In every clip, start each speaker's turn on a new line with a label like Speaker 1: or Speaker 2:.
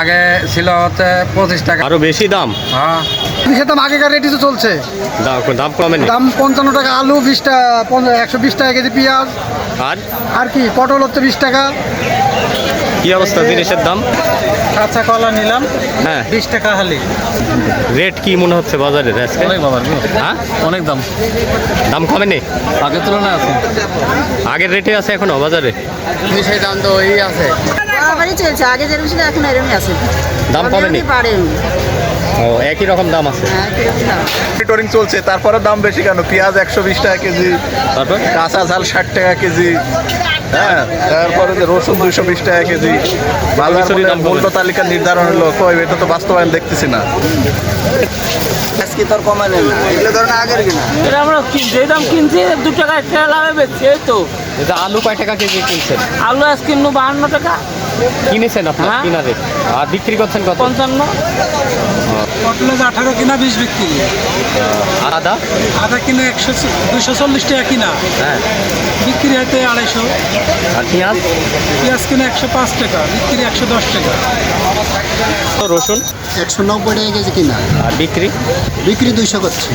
Speaker 1: আগে ছিল হচ্ছে পঁচিশ টাকা।
Speaker 2: আরও বেশি দাম?
Speaker 1: হ্যাঁ।
Speaker 3: দাম আগেকার রেটই তো চলছে।
Speaker 2: দাম দাম কমেনি?
Speaker 3: দাম পঞ্চান্ন টাকা আলু বিশ টাকা একশো বিশ টাকা কেজি পেঁয়াজ।
Speaker 2: আর?
Speaker 3: আর কি পটল হচ্ছে বিশ টাকা।
Speaker 2: কি অবস্থা জিনিসের দাম?
Speaker 4: কাঁচা কলা নিলাম
Speaker 2: হ্যাঁ।
Speaker 4: বিশ টাকা হালি।
Speaker 2: রেট কি মনে হচ্ছে বাজারে আজকে?
Speaker 4: অনেক বাবার
Speaker 2: হ্যাঁ?
Speaker 4: অনেক দাম।
Speaker 2: দাম কমেনি?
Speaker 4: আগের তুলনায় আছে।
Speaker 2: আগের রেটে আছে এখনও বাজারে?
Speaker 1: জিনিসের দাম তো ওই আছে।
Speaker 5: বরাবরই চলছে আগে যেরকম ছিল এখন এরকমই আছে।
Speaker 2: দাম কমেনি?
Speaker 5: নি,
Speaker 2: ও একই রকম দাম আছে।
Speaker 5: হ্যাঁ
Speaker 6: মনিটরিং চলছে তারপরে দাম বেশি কেন? পেঁয়াজ একশো বিশ টাকা কেজি
Speaker 2: তারপর?
Speaker 6: কাঁচা ঝাল ষাট টাকা কেজি হ্যাঁ তারপরে যে রসুন দুইশো বিশ টাকা কেজি। বাজার। মূল্য তালিকা নির্ধারণ হলো কই এটা তো বাস্তবায়ন দেখতেছি না।
Speaker 7: আজকে তোর কমালেন না। এগুলো ধরেন আগের কিনা।
Speaker 4: আমরা কিনছি দাম কিনছি দু টাকা এক টাকা লাভে বেচছি এই তো।
Speaker 2: এটা আলু কয় টাকা কেজি কিনছেন?
Speaker 4: আলু আজ কিনবো বাহান্ন টাকা।
Speaker 2: কিনেছেন আপনার
Speaker 4: কিনারে।
Speaker 2: কিনা রেট আর বিক্রি করছেন কত?
Speaker 4: পঞ্চান্ন।
Speaker 8: পটলের আঠারো কিনা বিশ বিক্রি।
Speaker 2: আর আদা
Speaker 8: আধা কিনা একশো দুশো চল্লিশ টাকা কিনা।
Speaker 2: হ্যাঁ।
Speaker 8: বিক্রি হয়তো আড়াইশো।
Speaker 2: আর পেঁয়াজ?
Speaker 8: পেঁয়াজ কিনা একশো পাঁচ টাকা বিক্রি একশো দশ টাকা।
Speaker 2: তো রসুন?
Speaker 7: একশো নব্বই টাকা কেজি কিনা।
Speaker 2: আর বিক্রি?
Speaker 7: বিক্রি দুইশো করছে।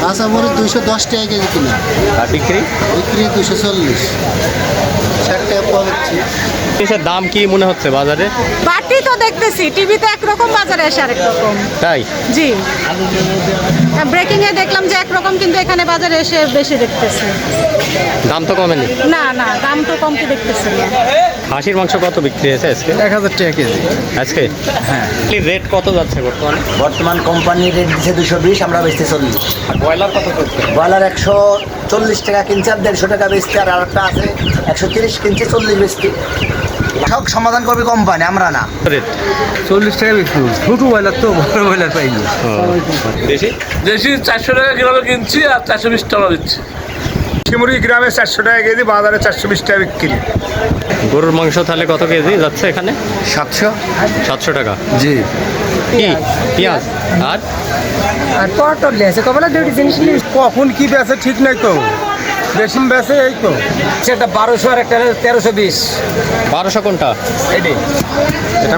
Speaker 7: কাঁচা মরিচ দুইশো দশ টাকা কেজি কিনা।
Speaker 2: আর বিক্রি?
Speaker 7: বিক্রি দুশো চল্লিশ। ষাট টাকা পাওয়া যাচ্ছে।
Speaker 2: দাম কি মনে হচ্ছে বাজারে?
Speaker 5: তো দেখতেছি টিভিতে একরকম বাজারে এসে আরেক রকম
Speaker 2: তাই?
Speaker 5: জি। ব্রেকিং এ দেখলাম যে একরকম কিন্তু এখানে বাজারে এসে বেশি দেখতেছি।
Speaker 2: দাম তো কমেনি?
Speaker 5: না না দাম তো কমতে দেখতেছি না।
Speaker 2: খাসির মাংস কত বিক্রি হয়েছে আজকে?
Speaker 1: এক হাজার টাকা কেজি।
Speaker 2: আজকে? হ্যাঁ। রেট কত যাচ্ছে বর্তমানে?
Speaker 7: বর্তমান কোম্পানির রেট দিচ্ছে দুশো বিশ আমরা বেচতে চল্লিশ।
Speaker 2: আর ব্রয়লার কত চলছে?
Speaker 7: ব্রয়লার একশো চল্লিশ টাকা কিনছে আর দেড়শো টাকা বেচতে আর আরেকটা আছে একশো তিরিশ কিনছে চল্লিশ বেচতে। সব সমাধান করবে কোম্পানি আমরা না।
Speaker 2: রেট?
Speaker 1: চল্লিশ টাকা বিক্রি ছোটো বয়লার তো বড় বয়লার পাইনি
Speaker 2: বেশি
Speaker 4: দেশি? চারশো টাকা কিলো কিনছি আর চারশো বিশ টাকা দিচ্ছি।
Speaker 6: শিমুরি গ্রামে চারশো টাকা কেজি বাজারে চারশো বিশ টাকা বিক্রি।
Speaker 2: গরুর মাংস তাহলে কত কেজি যাচ্ছে এখানে?
Speaker 1: সাতশো।
Speaker 2: সাতশো টাকা।
Speaker 1: জি।
Speaker 2: কি? পেঁয়াজ? আর?
Speaker 3: আর পটল আছে কবলা দুটি জিনিস
Speaker 1: কখন কি বেচে ঠিক নাই তো। বেশি বেচে এই তো। সেটা বারোশো আর একটা তেরোশো বিশ।
Speaker 2: বারোশো কোনটা?
Speaker 1: এটি।
Speaker 2: এটা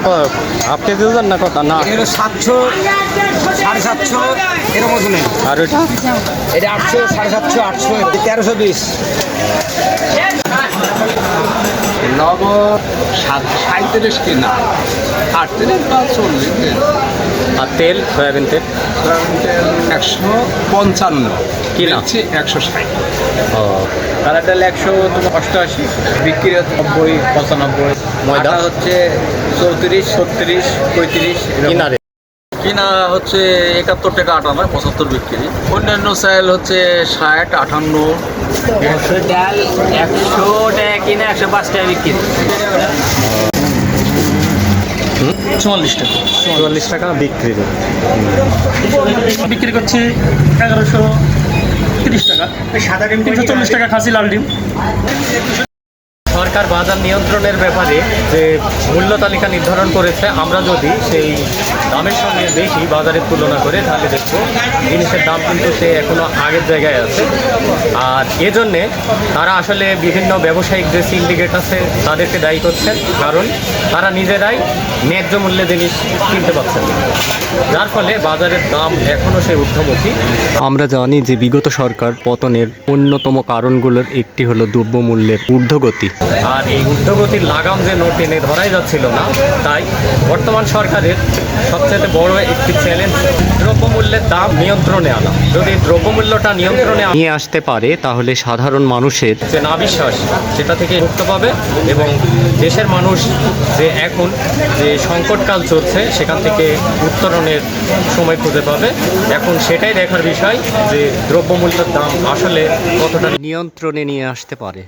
Speaker 2: কেজি ওজন না কত? না।
Speaker 1: সাতশো সাড়ে সাতশো এরকম ওজনে
Speaker 2: আর এটা
Speaker 1: এটা আটশো সাড়ে সাতশো আটশো তেরোশো বিশ।
Speaker 4: নব সাত সাঁত্রিশ কিনা? আটত্রিশ বা চল্লিশ?
Speaker 2: আর তেল? সয়াবিন তেল
Speaker 4: একশো পঞ্চান্ন।
Speaker 2: কিনা?
Speaker 4: বেচছি একশো ষাট।
Speaker 2: ও
Speaker 4: কালার ডাল একশো তোমার অষ্টআশি। বিক্রি হচ্ছে নব্বই পঁচানব্বই।
Speaker 2: ময়দা?
Speaker 4: হচ্ছে চৌত্রিশ ছত্রিশ পঁয়ত্রিশ
Speaker 2: কিনা রে
Speaker 4: কিনা হচ্ছে একাত্তর টাকা আটান্ন পঁচাত্তর বিক্রি। অন্যান্য চাল হচ্ছে ষাট আটান্ন। ডাল একশো টাকা কিনে একশো পাঁচ টাকা বিক্রি। চুয়াল্লিশ টাকা।
Speaker 2: চুয়াল্লিশ টাকা বিক্রি
Speaker 8: বিক্রি করছি এগারোশো তিরিশ টাকা। সাদা ডিম তিনশো চল্লিশ টাকা খাসি লাল ডিম।
Speaker 2: সরকার বাজার নিয়ন্ত্রণের ব্যাপারে যে মূল্য তালিকা নির্ধারণ করেছে, আমরা যদি সেই দামের সঙ্গে বেশি বাজারের তুলনা করে, তাহলে দেখব জিনিসের দাম কিন্তু সে এখনও আগের জায়গায় আছে। আর এজন্যে তারা আসলে বিভিন্ন ব্যবসায়িক যে সিন্ডিকেট আছে, তাদেরকে দায়ী করছেন। কারণ তারা নিজেরাই ন্যায্য মূল্যে জিনিস কিনতে পারছেন। যার ফলে বাজারের দাম এখনও সেই ঊর্ধ্বমুখী। আমরা জানি যে বিগত সরকার পতনের অন্যতম কারণগুলোর একটি হলো দ্রব্যমূল্যের ঊর্ধ্বগতি। আর এই ঊর্ধ্বগতির লাগাম যে নোট এনে ধরাই যাচ্ছিল না তাই বর্তমান সরকারের সবচেয়ে বড় একটি চ্যালেঞ্জ দ্রব্যমূল্যের দাম নিয়ন্ত্রণে আনা। যদি দ্রব্যমূল্যটা নিয়ন্ত্রণে নিয়ে আসতে পারে তাহলে সাধারণ মানুষের যে না বিশ্বাস সেটা থেকে মুক্ত পাবে এবং দেশের মানুষ যে এখন যে সংকটকাল চলছে সেখান থেকে উত্তরণের সময় খুঁজে পাবে। এখন সেটাই দেখার বিষয় যে দ্রব্যমূল্যের দাম আসলে কতটা নিয়ন্ত্রণে নিয়ে আসতে পারে।